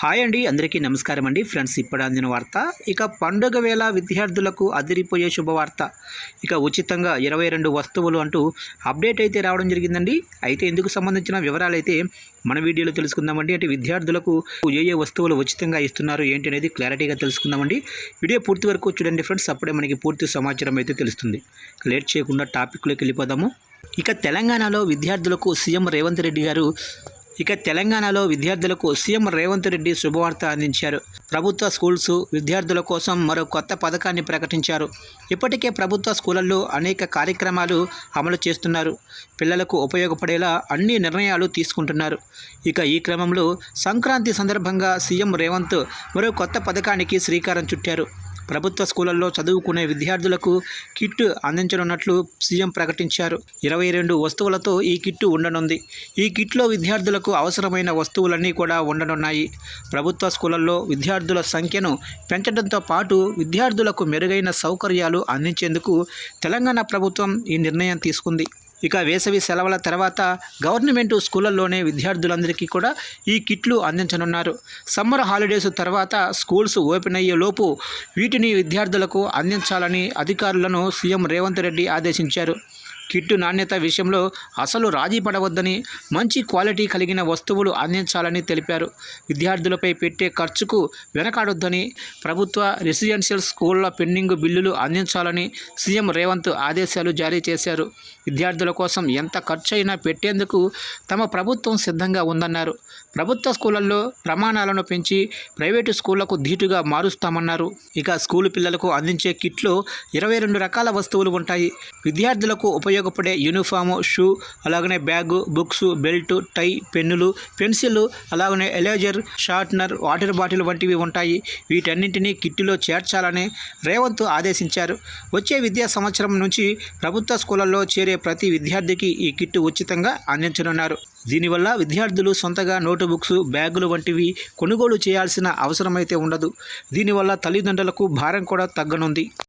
Hi అండి అందరికీ నమస్కారం అండి. ఫ్రెండ్స్ ఇప్పుడు అందిన వార్త ఇక పండుగ వేళ విద్యార్థులకు అదిరిపోయే శుభవార్త. ఇక ఉచితంగా ఇరవై రెండు వస్తువులు అంటూ అప్డేట్ అయితే రావడం జరిగిందండి. అయితే ఇందుకు సంబంధించిన వివరాలు అయితే మన వీడియోలో తెలుసుకుందామండి. అంటే విద్యార్థులకు ఏ ఏ వస్తువులు ఉచితంగా ఇస్తున్నారు ఏంటి అనేది క్లారిటీగా తెలుసుకుందామండి. వీడియో పూర్తి వరకు చూడండి ఫ్రెండ్స్ అప్పుడే మనకి పూర్తి సమాచారం అయితే తెలుస్తుంది. లేట్ చేయకుండా టాపిక్లోకి వెళ్ళిపోదాము. ఇక తెలంగాణలో విద్యార్థులకు సీఎం రేవంత్ రెడ్డి గారు ఇక తెలంగాణలో విద్యార్థులకు సీఎం రేవంత్ రెడ్డి శుభవార్త అందించారు. ప్రభుత్వ స్కూల్స్ విద్యార్థుల కోసం మరో కొత్త పథకాన్ని ప్రకటించారు. ఇప్పటికే ప్రభుత్వ స్కూళ్ళల్లో అనేక కార్యక్రమాలు అమలు చేస్తున్నారు. పిల్లలకు ఉపయోగపడేలా అన్ని నిర్ణయాలు తీసుకుంటున్నారు. ఇక ఈ క్రమంలో సంక్రాంతి సందర్భంగా సీఎం రేవంత్ మరో కొత్త పథకానికి శ్రీకారం చుట్టారు. ప్రభుత్వ స్కూళ్ళల్లో చదువుకునే విద్యార్థులకు కిట్ అందించనున్నట్లు సీఎం ప్రకటించారు. ఇరవై రెండు వస్తువులతో ఈ కిట్టు ఉండనుంది. ఈ కిట్లో విద్యార్థులకు అవసరమైన వస్తువులన్నీ కూడా ఉండనున్నాయి. ప్రభుత్వ స్కూళ్ళల్లో విద్యార్థుల సంఖ్యను పెంచడంతో పాటు విద్యార్థులకు మెరుగైన సౌకర్యాలు అందించేందుకు తెలంగాణ ప్రభుత్వం ఈ నిర్ణయం తీసుకుంది. ఇక వేసవి సెలవుల తర్వాత గవర్నమెంట్ స్కూళ్ళల్లోనే విద్యార్థులందరికీ కూడా ఈ కిట్లు అందించనున్నారు. సమ్మర్ హాలిడేస్ తర్వాత స్కూల్స్ ఓపెన్ అయ్యే లోపు వీటిని విద్యార్థులకు అందించాలని అధికారులను సీఎం రేవంత్ రెడ్డి ఆదేశించారు. కిట్టు నాణ్యత విషయంలో అసలు రాజీ పడవద్దని మంచి క్వాలిటీ కలిగిన వస్తువులు అందించాలని తెలిపారు. విద్యార్థులపై పెట్టే ఖర్చుకు వెనకాడొద్దని ప్రభుత్వ రెసిడెన్షియల్ స్కూళ్ళ పెండింగ్ బిల్లులు అందించాలని సీఎం రేవంత్ ఆదేశాలు జారీ చేశారు. విద్యార్థుల కోసం ఎంత ఖర్చు అయినా పెట్టేందుకు తమ ప్రభుత్వం సిద్ధంగా ఉందన్నారు. ప్రభుత్వ స్కూళ్ళల్లో ప్రమాణాలను పెంచి ప్రైవేటు స్కూళ్ళకు ధీటుగా మారుస్తామన్నారు. ఇక స్కూలు పిల్లలకు అందించే కిట్లో ఇరవై రెండు రకాల వస్తువులు ఉంటాయి. విద్యార్థులకు ఉపయోగ ఉపయోగపడే యూనిఫాము షూ అలాగనే బ్యాగు బుక్స్ బెల్ట్ టై పెన్నులు పెన్సిల్ అలాగనే ఎలేజర్ షార్ట్నర్ వాటర్ బాటిల్ వంటివి ఉంటాయి. వీటన్నింటినీ కిట్టులో చేర్చాలని రేవంత్ ఆదేశించారు. వచ్చే విద్యా సంవత్సరం నుంచి ప్రభుత్వ స్కూళ్ళలో చేరే ప్రతి విద్యార్థికి ఈ కిట్టు ఉచితంగా అందించనున్నారు. దీనివల్ల విద్యార్థులు సొంతగా నోటు బుక్స్ బ్యాగులు వంటివి కొనుగోలు చేయాల్సిన అవసరమైతే ఉండదు. దీనివల్ల తల్లిదండ్రులకు భారం కూడా తగ్గనుంది.